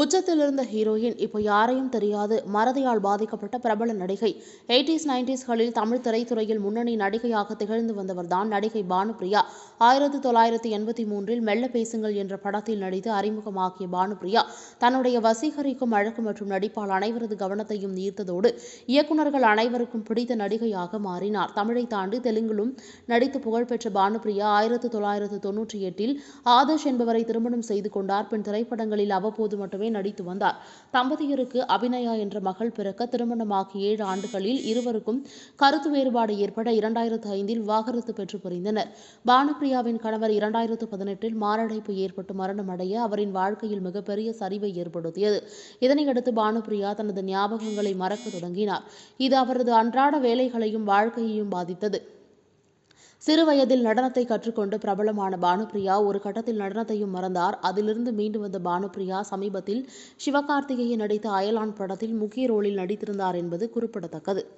உச்சத்தில் இருந்த ஹீரோயின் இப்போ யாரையும் தெரியாது. மறதியால் பாதிக்கப்பட்ட பிரபல நடிகை. எயிட்டிஸ் நைன்டிஸ்களில் தமிழ் திரைத்துறையில் முன்னணி நடிகையாக திகழ்ந்து வந்தவர்தான் நடிகை பானுப்பிரியா ஆயிரத்தி தொள்ளாயிரத்தி எண்பத்தி மூன்றில் மெல்ல பேசுங்கள் என்ற படத்தில் நடித்து அறிமுகமாக்கிய பானுப்பிரியா தன்னுடைய வசீகரிக்கும் அழகு மற்றும் நடிப்பால் அனைவரது கவனத்தையும் ஈர்த்ததோடு இயக்குநர்கள் அனைவருக்கும் பிடித்த நடிகையாக மாறினார். தமிழை தாண்டி தெலுங்கிலும் நடித்து புகழ்பெற்ற பானுப்பிரியா ஆயிரத்தி தொள்ளாயிரத்து தொன்னூற்றி எட்டில் ஆதர்ஷ் என்பவரை திருமணம் செய்து கொண்டார். பின் திரைப்படங்களில் அவ்வப்போது மட்டுமே நடித்து வந்தார். தம்பதியருக்கு அபிநயா என்ற மகள் பிறக்க திருமணமாகி ஏழு ஆண்டுகளில் இருவருக்கும் கருத்து வேறுபாடு ஏற்பட இரண்டாயிரத்து ஐந்தில் விவாகரத்து பெற்று புரிந்தனர். பானுப்பிரியாவின் கணவர் இரண்டாயிரத்து பதினெட்டில் மாரடைப்பு ஏற்பட்டு மரணமடைய அவரின் வாழ்க்கையில் மிகப்பெரிய சரிவை ஏற்படுத்தியது. இதனையடுத்து பானுப்பிரியா தனது ஞாபகங்களை மறக்க தொடங்கினார். இது அவரது அன்றாட வேலைகளையும் வாழ்க்கையையும் பாதித்தது. சிறு வயதில் நடனத்தை கற்றுக்கொண்டு பிரபலமான பானுப்பிரியா ஒரு கட்டத்தில் நடனத்தையும் மறந்தார். அதிலிருந்து மீண்டு வந்த பானுப்பிரியா சமீபத்தில் சிவகார்த்திகேயன் நடித்த அயலான் படத்தில் முக்கிய ரோலில் நடித்திருந்தார் என்பது குறிப்பிடத்தக்கது.